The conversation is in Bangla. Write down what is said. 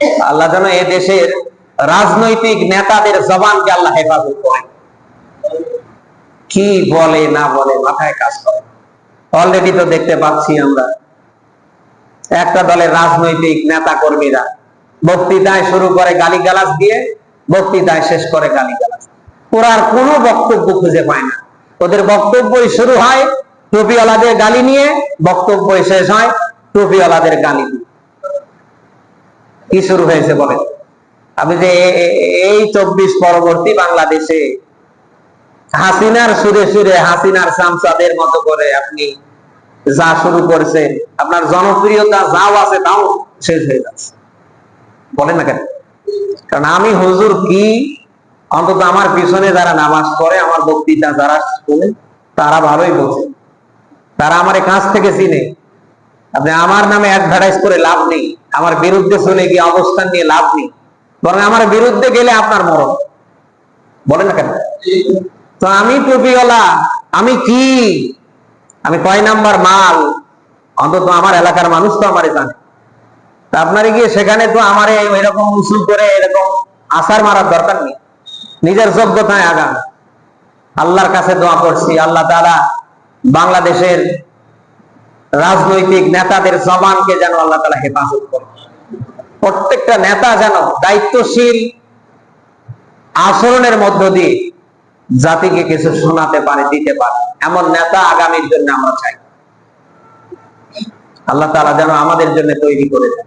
আল্লাহ যেন এ দেশের রাজনৈতিক নেতাদের জবানকে আল্লাহ হেফাজত করে। কি বলে, না বলে, মাথায় কাজ করে। অলরেডি তো দেখতে পাচ্ছি আমরা। একটা দলের রাজনৈতিক নেতা কর্মীরা বক্তৃতায় শুরু করে গালিগালাজ দিয়ে, বক্তৃতায় শেষ করে গালিগালাজ। ওরা আর কোনো বক্তব্য খুঁজে পায় না। ওদের বক্তব্যই শুরু হয় টুপিওয়ালাদের গালি নিয়ে বক্তব্য শেষ হয় টুপিওয়ালাদের গালি দিয়ে। কি শুরু হয়েছে বলে আপনি যে এই চব্বিশ পরবর্তী বাংলাদেশে হাসিনার সুরে সুরে হাসিনার সামসাদের মতো করে আপনি যা শুরু করেছেন, আপনার জনপ্রিয়তা যাও আছে তাও শেষ হয়ে যাচ্ছে। বলেন না কেন? কারণ আমি হুজুর কি? অন্তত আমার পিছনে যারা নামাজ পড়ে, আমার বক্তৃতা যারা শুনে, তারা ভালোই বোঝে। তারা আমার কাছ থেকে চিনে। আপনি আমার নামে অ্যাডভার্টাইজ করে লাভ নেই। আমার বিরুদ্ধে চলে গিয়ে অবস্থান নিয়ে লাভ নেই। বরং আমার বিরুদ্ধে গেলে আপনার মরণ। বলেন না কেন? তো আমি টুপিওয়ালা, আমি কি? আমি কয় নাম্বার মাল? অন্তত আমার এলাকার মানুষ তো আমারে জানে। তা আপনারে গিয়ে সেখানে তো আমার এরকম উসুল করে এরকম আসার মারার দরকার নেই। নিজের যোগ্যতায় আগান। আল্লাহর কাছে দোয়া করছি। আল্লাহ তাআলা বাংলাদেশের রাজনৈতিক নেতাদের জবানকে যেন আল্লাহ তালা হেফাজত করে। প্রত্যেকটা নেতা যেন দায়িত্বশীল আচরণের মধ্য দিয়ে জাতিকে কিছু শোনাতে পারে, দিতে পারে। এমন নেতা আগামীর জন্য আমরা চাই। আল্লাহ তালা যেন আমাদের জন্য তৈরি করে দেন।